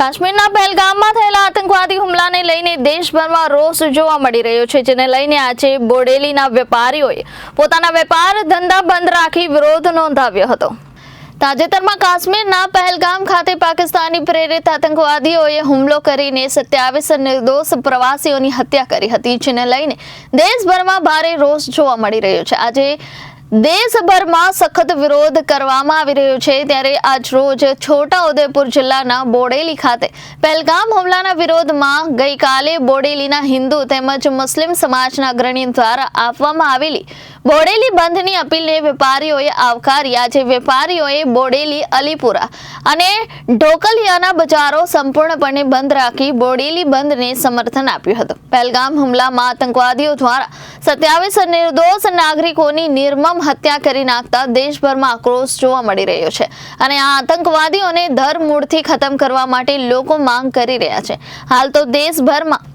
કાશ્મીરના પહેલગામમાં થયેલા આતંકવાદી હુમલાને લઈને દેશભરમાં રોષ જોવા મળી રહ્યો છે, જેને લઈને આજે બોડેલીના વેપારીઓએ પોતાના વેપાર ધંધા બંધ રાખી વિરોધ નોંધાવ્યો હતો. તાજેતરમાં કાશ્મીરના પહેલગામ ખાતે પાકિસ્તાની પ્રેરિત આતંકવાદીઓએ હુમલો કરીને સત્યાવીસ નિર્દોષ પ્રવાસીઓની હત્યા કરી હતી, જેને લઈને દેશભરમાં ભારે રોષ જોવા મળી રહ્યો છે. આજે દેશભરમાં સખત વિરોધ કરવામાં આવી રહ્યો છે ત્યારે આજ રોજ છોટા ઉદેપુર જિલ્લાના બોડેલી ખાતે પહેલગામ હુમલાના વિરોધમાં ગઈકાલે બોડેલીના હિન્દુ તેમજ મુસ્લિમ સમાજના અગ્રણી દ્વારા આપવામાં આવેલી બોડેલી બંધની અપીલને વેપારીઓએ આવકાર્યા છે. વેપારીઓએ બોડેલી, અલીપુરા અને ઢોકલિયાના બજારો સંપૂર્ણપણે બંધ રાખી બોડેલી બંધને સમર્થન આપ્યું હતું. પહેલગામ હુમલામાં આતંકવાદીઓ દ્વારા સત્યાવીસ નિર્દોષ નાગરિકોની નિર્મમ હત્યા કરી નાખતા દેશભરમાં આક્રોશ જોવા મળી રહ્યો છે અને આ આતંકવાદીઓને ધરમૂળથી ખતમ કરવા માટે લોકો માંગ કરી રહ્યા છે. હાલ તો દેશભરમાં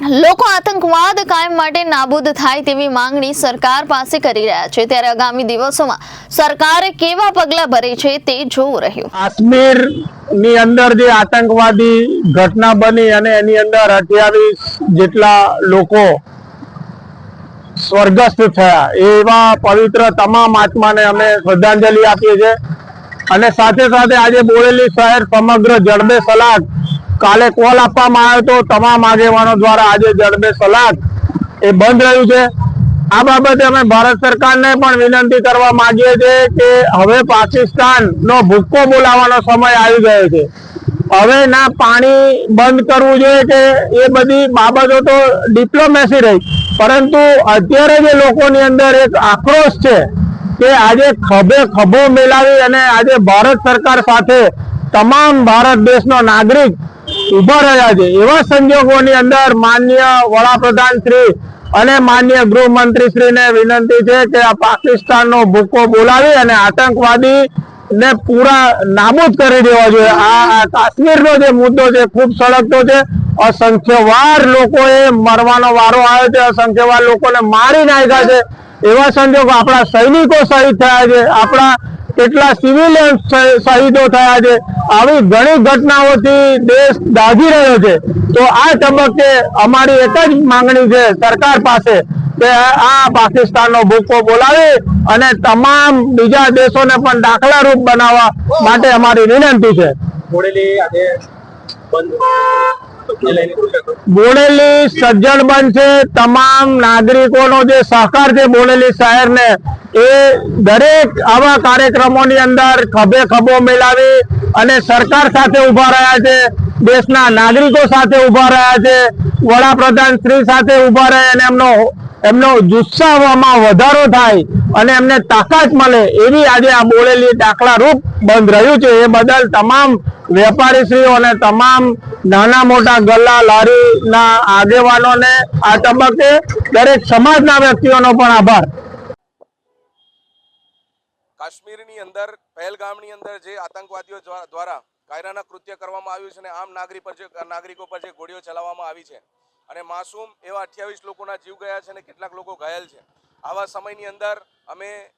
લોકો આતંકવાદ કાયમ માટે નાબૂદ થાય તેવી માંગણી સરકાર પાસે કરી રહ્યા છે. ત્યારે આગામી દિવસોમાં સરકારે કેવા પગલાં ભરે છે તે જોવું રહ્યું. કાશ્મીરની અંદર જે આતંકવાદી ઘટના બની અને એની અંદર અઠ્યાવીસ જેટલા લોકો સ્વર્ગસ્થ થયા, એવા પવિત્ર તમામ આત્માને અમે શ્રદ્ધાંજલિ આપીએ છીએ. અને સાથે સાથે આજે બોરેલી શહેર સમગ્ર જડબે સલાદ કાલે કોલ આપવામાં આવ્યો હતો. તમામ આગેવાનો દ્વારા આજે જડબે સલાક એ બંધ રહ્યું છે. આ બાબતે અમે ભારત સરકારને પણ વિનંતી કરવા માંગીએ છીએ કે હવે પાકિસ્તાન નો ભૂક્કો બોલાવવાનો સમય આવી ગયો છે. હવે ના પાણી બંધ કરવું જોઈએ કે એ બધી બાબતો તો ડિપ્લોમેસી રહી. પરંતુ અત્યારે જે લોકોની અંદર એક આક્રોશ છે કે આજે ખભે ખભો મેલાવી અને આજે ભારત સરકાર સાથે તમામ ભારત દેશનો નાગરિક ઊભા રહ્યા છે. એવા સંજોગોની અંદર માન્ય વડાપ્રધાન શ્રી અને માન્ય ગૃહમંત્રી શ્રીને વિનંતી છે કે આ પાકિસ્તાનનો ભૂકો બોલાવી અને આતંકવાદી ને પૂરા નાબૂદ કરી દેવા જોઈએ. આ કાશ્મીરનો જે મુદ્દો છે, ખૂબ સળગતો છે. અસંખ્યવાર લોકોએ મરવાનો વારો આવ્યો છે. અસંખ્યવાર લોકોને મારી નાખ્યા છે. એવા સંજોગો આપણા સૈનિકો શહીદ થયા છે. આપણા કેટલા સિવિલિયન શહીદો થયા છે. આવી ઘણી ઘટનાઓથી દેશ દાઝી રહ્યો છે. તો આ તબક્કે અમારી એક જ માંગણી છે સરકાર પાસે કે આ પાકિસ્તાનનો ભૂકો બોલાવી અને તમામ બીજા દેશોને પણ દાખલારૂપ બનાવવા માટે અમારી વિનંતી છે. બોડેલી સજ્જડ છે. તમામ નાગરિકોનો જે સહકાર છે બોડેલી શહેરને એ દરેક આવા કાર્યક્રમોની અંદર ખભે ખભો મિલાવી અને સરકાર સાથે ઊભા રહ્યા છે, દેશના નાગરિકો સાથે ઊભા રહ્યા છે, વડાપ્રધાન શ્રી સાથે ઊભા રહે અને એમનો એમનો જુસ્સામાં વધારો થાય અને એમને તાકાત મળે એવી આજે આ બોલેલી દાખલા રૂપ બંધ રહ્યું છે. એ બદલ તમામ વેપારીશ્રીઓ અને તમામ નાના મોટા ગલ્લા લારીના આગેવાનોને આ તબક્કે દરેક સમાજના વ્યક્તિઓનો પણ આભાર. કાશ્મીરની અંદર, પહેલગામની અંદર જે આતંકવાદીઓ દ્વા- દ્વારા કાયરાના કૃત્ય કરવામાં આવ્યું છે અને આમ નાગરિક પર જે, નાગરિકો પર જે ગોળીઓ ચલાવવામાં આવી છે. અને માસૂમ એવા અઠ્યાવીસ લોકોના જીવ ગયા છે અને કેટલાક લોકો ઘાયલ છે. આવા સમયની અંદર અમે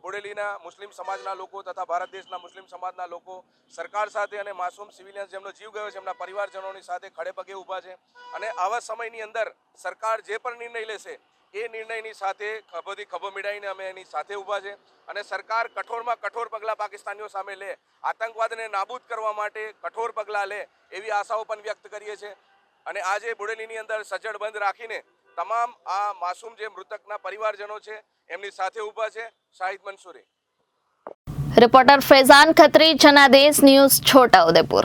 બોડેલીના મુસ્લિમ સમાજના લોકો તથા ભારત દેશના મુસ્લિમ સમાજના લોકો સરકાર સાથે અને માસૂમ સિવિલિયન્સ જેમનો જીવ ગયો છે, એમના પરિવારજનોની સાથે ખડે પગે ઊભા છે. અને આવા સમયની અંદર સરકાર જે પણ નિર્ણય લેશે એ નિર્ણયની સાથે બધી ખભો મિડાઈને અમે એની સાથે ઊભા છે અને સરકાર કઠોરમાં કઠોર પગલાં પાકિસ્તાનીઓ સામે લે, આતંકવાદને નાબૂદ કરવા માટે કઠોર પગલાં લે એવી આશાઓ પણ વ્યક્ત કરીએ છીએ. અને આજે બુડેલીની અંદર સજ્જડ બંધ રાખીને તમામ આ માસૂમ જે મૃતકના પરિવારજનો છે એમની સાથે ઊભા છે. Shahid Mansuri. Reporter Faizan Khatri, Janadesh news Chhota Udepur